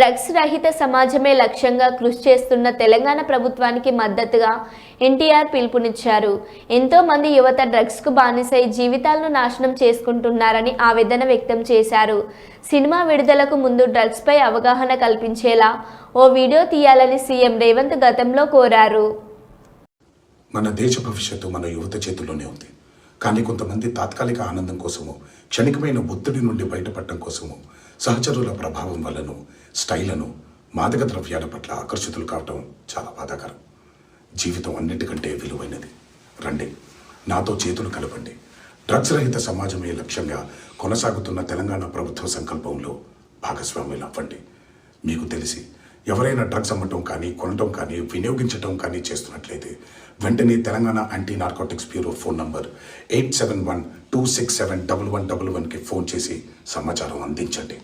Drugs రహిత సమాజమే లక్ష్యంగా కృషి చేస్తున్న తెలంగాణ ప్రభుత్వానికి మద్దతుగా ఎన్టీఆర్ పిలుపునిచ్చారు. ఎంతో మంది యువత డ్రగ్స్కు బానిసై జీవితాలను నాశనం చేసుకుంటున్నారని ఆవేదన వ్యక్తం చేశారు. సినిమా విడుదలకు ముందు డ్రగ్స్పై అవగాహన కల్పించేలా ఓ వీడియో తీయాలని సీఎం రేవంత్ గతంలో కోరారు. మన దేశ భవిష్యత్తు మన యువత చేతుల్లోనే ఉంది. కానీ కొంతమంది తాత్కాలిక ఆనందం కోసము క్షణికమైన ఒత్తిడి నుండి బయటపడటం కోసము సహచరుల ప్రభావం వల్లను స్టైలను మాదక ద్రవ్యాల పట్ల ఆకర్షితులు కావటం చాలా బాధాకరం. జీవితం అన్నిటికంటే విలువైనది. రండి నాతో చేతులు కలపండి. డ్రగ్స్ రహిత సమాజమే లక్ష్యంగా కొనసాగుతున్న తెలంగాణ ప్రభుత్వ సంకల్పంలో భాగస్వామ్యులు అవ్వండి మీకు తెలిసి ఎవరైనా డ్రగ్స్ అమ్మటం కానీ కొనటం కానీ వినియోగించటం కానీ చేస్తున్నట్లయితే వెంటనే Telangana anti narcotics bureau phone number eight seven one two six seven double one double వన్కి ఫోన్ చేసి సమాచారం అందించండి.